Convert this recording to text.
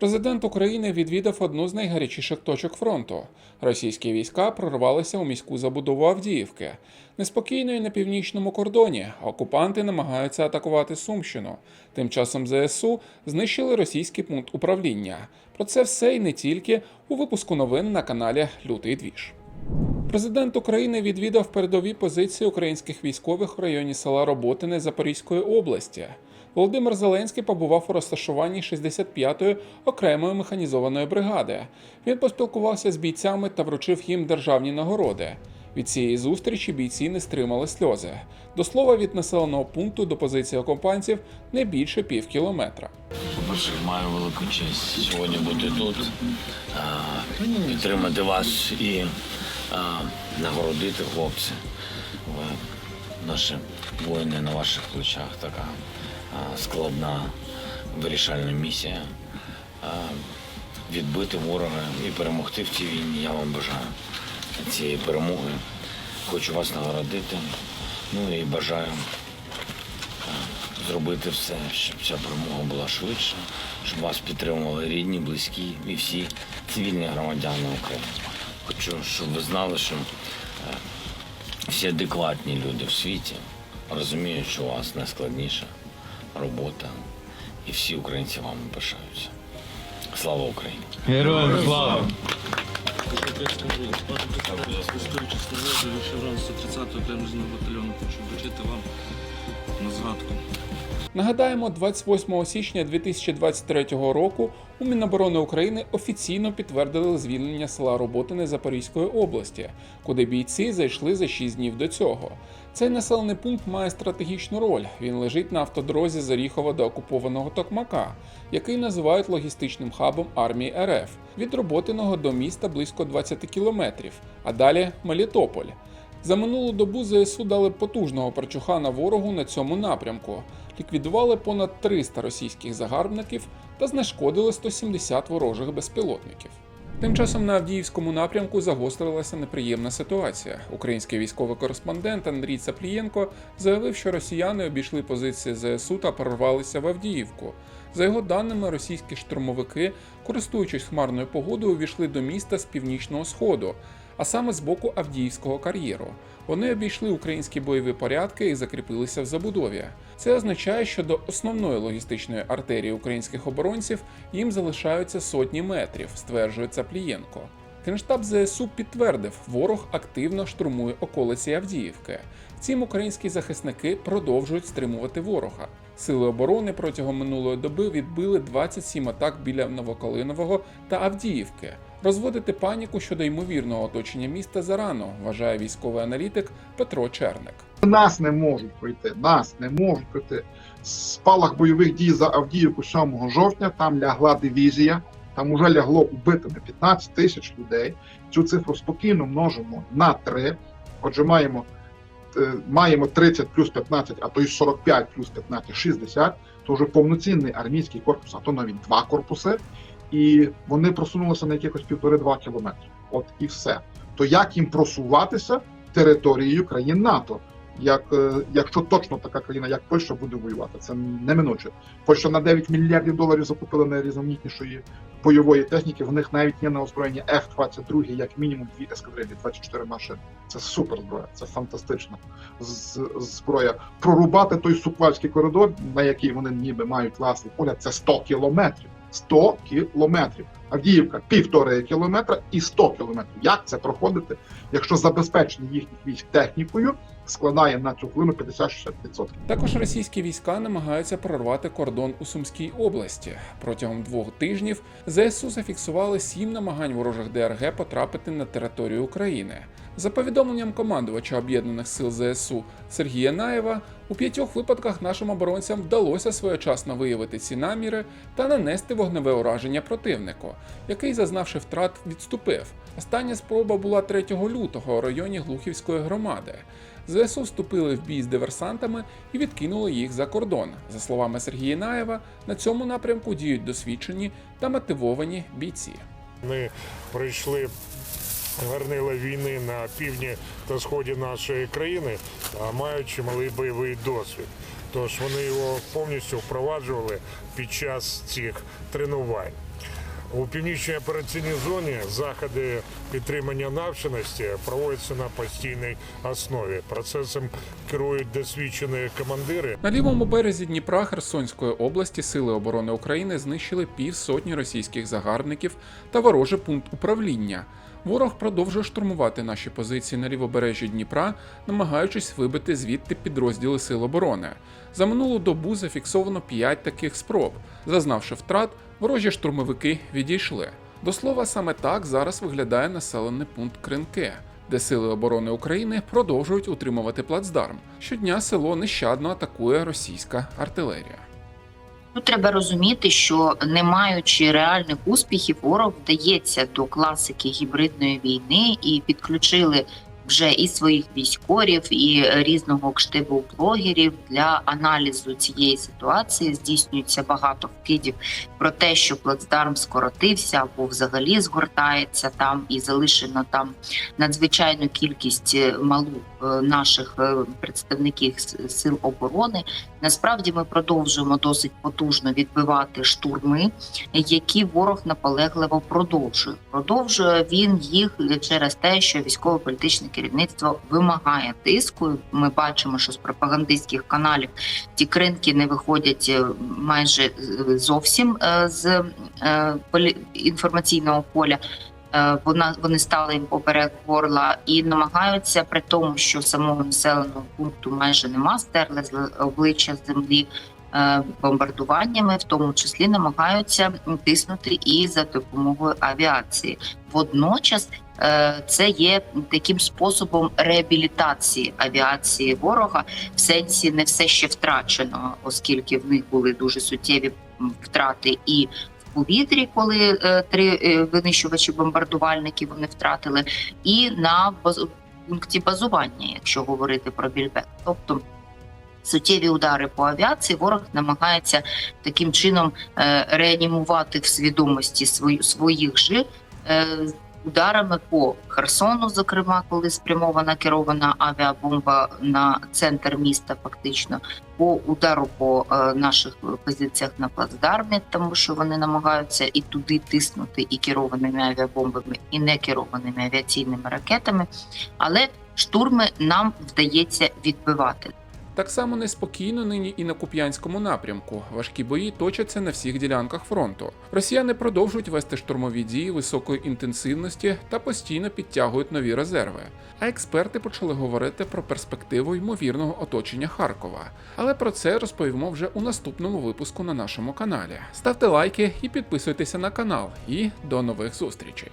Президент України відвідав одну з найгарячіших точок фронту. Російські війська прорвалися у міську забудову Авдіївки. Неспокійно і на північному кордоні окупанти намагаються атакувати Сумщину. Тим часом ЗСУ знищили російський пункт управління. Про це все і не тільки у випуску новин на каналі Лютий Двіж. Президент України відвідав передові позиції українських військових в районі села Роботине Запорізької області. Володимир Зеленський побував у розташуванні 65-ї окремої механізованої бригади. Він поспілкувався з бійцями та вручив їм державні нагороди. Від цієї зустрічі бійці не стримали сльози. До слова, від населеного пункту до позиції окупантів не більше пів кілометра. По-перше, маю велику честь сьогодні бути тут, підтримати вас і нагородити хлопці. Ви наші воїни на ваших плечах така складна вирішальна місія. Відбити ворога і перемогти в цій війні. Я вам бажаю цієї перемоги. Хочу вас нагородити. Ну і бажаю зробити все, щоб ця перемога була швидше, щоб вас підтримували рідні, близькі і всі цивільні громадяни України. Хочу, щоб ви знали, що всі адекватні люди в світі розуміють, що у вас найскладніша робота, і всі українці вам пишаються. Слава Україні! Героям слава! Історична служба шеврон 130 окремого батальйону хочу вручити вам на згадку. Нагадаємо, 28 січня 2023 року у Міноборони України офіційно підтвердили звільнення села Роботине Запорізької області, куди бійці зайшли за 6 днів до цього. Цей населений пункт має стратегічну роль. Він лежить на автодорозі з Оріхова до окупованого Токмака, який називають логістичним хабом армії РФ. Від Роботиного до міста близько 20 кілометрів, а далі Мелітополь. За минулу добу ЗСУ дали потужного парчухана ворогу на цьому напрямку, ліквідували понад 300 російських загарбників та знешкодили 170 ворожих безпілотників. Тим часом на Авдіївському напрямку загострилася неприємна ситуація. Український військовий кореспондент Андрій Цаплієнко заявив, що росіяни обійшли позиції ЗСУ та прорвалися в Авдіївку. За його даними, російські штурмовики, користуючись хмарною погодою, увійшли до міста з північного сходу, а саме з боку Авдіївського кар'єру. Вони обійшли українські бойові порядки і закріпилися в забудові. Це означає, що до основної логістичної артерії українських оборонців їм залишаються сотні метрів, стверджує Цаплієнко. Генштаб ЗСУ підтвердив, ворог активно штурмує околиці Авдіївки. Втім, українські захисники продовжують стримувати ворога. Сили оборони протягом минулої доби відбили 27 атак біля Новокалинового та Авдіївки. Розводити паніку щодо ймовірного оточення міста зарано, вважає військовий аналітик Петро Черник. Нас не можуть пройти, нас не можуть пройти. Спалах бойових дій за Авдіївку 7 жовтня, там лягла дивізія, там уже лягло убитими 15 тисяч людей. Цю цифру спокійно множимо на 3. Отже, маємо, е, маємо 30 плюс 15, а то й 45 плюс 15, 60. То вже повноцінний армійський корпус, а то навіть два корпуси. І вони просунулися на якихось півтори-два кілометри. От і все. То як їм просуватися територією країн НАТО? Як е, якщо точно така країна, як Польща, буде воювати, це неминуче. Польща на 9 мільярдів доларів закупила найрізноманітнішої бойової техніки. В них навіть є на озброєнні F-22, як мінімум дві ескадрилі, 24 машини. Це супер зброя, це фантастична зброя. Прорубати той суквальський коридор, на який вони ніби мають власний погляд, це 100 кілометрів. 100 кілометрів. Авдіївка півтори кілометра і 100 кілометрів. Як це проходити, якщо забезпечення їхніх військ технікою складає на цю хвилину 50-60%? Також російські війська намагаються прорвати кордон у Сумській області. Протягом двох тижнів ЗСУ зафіксували сім намагань ворожих ДРГ потрапити на територію України. За повідомленням командувача об'єднаних сил ЗСУ Сергія Наєва, у п'ятьох випадках нашим оборонцям вдалося своєчасно виявити ці наміри та нанести вогневе ураження противнику, який, зазнавши втрат, відступив. Остання спроба була 3 лютого у районі Глухівської громади. ЗСУ вступили в бій з диверсантами і відкинули їх за кордон. За словами Сергія Наєва, на цьому напрямку діють досвідчені та мотивовані бійці. Вони пройшли гарнила війни на півдні та сході нашої країни, мають чималий бойовий досвід. Тож вони його повністю впроваджували під час цих тренувань. У північній операційній зоні заходи підтримання навченості проводяться на постійній основі. Процесом керують досвідчені командири. На лівому березі Дніпра Херсонської області Сили оборони України знищили півсотні російських загарбників та ворожий пункт управління. Ворог продовжує штурмувати наші позиції на лівобережжі Дніпра, намагаючись вибити звідти підрозділи Сил оборони. За минулу добу зафіксовано 5 таких спроб. Зазнавши втрат, ворожі штурмовики відійшли. До слова, саме так зараз виглядає населений пункт Кринке, де Сили оборони України продовжують утримувати плацдарм. Щодня село нещадно атакує російська артилерія. Тут треба розуміти, що не маючи реальних успіхів, ворог вдається до класики гібридної війни і підключили вже і своїх військорів, і різного кштибу блогерів для аналізу цієї ситуації. Здійснюється багато вкидів про те, що плацдарм скоротився або взагалі згортається там і залишено там надзвичайну кількість е, малу е, наших е, представників сил оборони. Насправді ми продовжуємо досить потужно відбивати штурми, які ворог наполегливо продовжує. Продовжує він їх через те, що військово-політичне керівництво вимагає тиску. Ми бачимо, що з пропагандистських каналів ті кринки не виходять е, майже е, зовсім е, з інформаційного поля. Е, Вона вони стали їм поперек горла і намагаються при тому, що самого населеного пункту майже нема, стерли з обличчя землі е, бомбардуваннями, в тому числі намагаються тиснути і за допомогою авіації. Водночас е, це є таким способом реабілітації авіації ворога, в сенсі не все ще втрачено, оскільки в них були дуже суттєві втрати і повітрі, коли е, три е, винищувачі бомбардувальники вони втратили, і на пункті базування, якщо говорити про більбек. Тобто суттєві удари по авіації ворог намагається таким чином е, реанімувати в свідомості своїх же ударами по Херсону, зокрема, коли спрямована керована авіабомба на центр міста, фактично, по удару по е, наших позиціях на плацдармі, тому що вони намагаються і туди тиснути і керованими авіабомбами, і не керованими авіаційними ракетами. Але штурми нам вдається відбивати. Так само неспокійно нині і на Куп'янському напрямку. Важкі бої точаться на всіх ділянках фронту. Росіяни продовжують вести штурмові дії високої інтенсивності та постійно підтягують нові резерви. А експерти почали говорити про перспективу ймовірного оточення Харкова. Але про це розповімо вже у наступному випуску на нашому каналі. Ставте лайки і підписуйтеся на канал. І до нових зустрічей.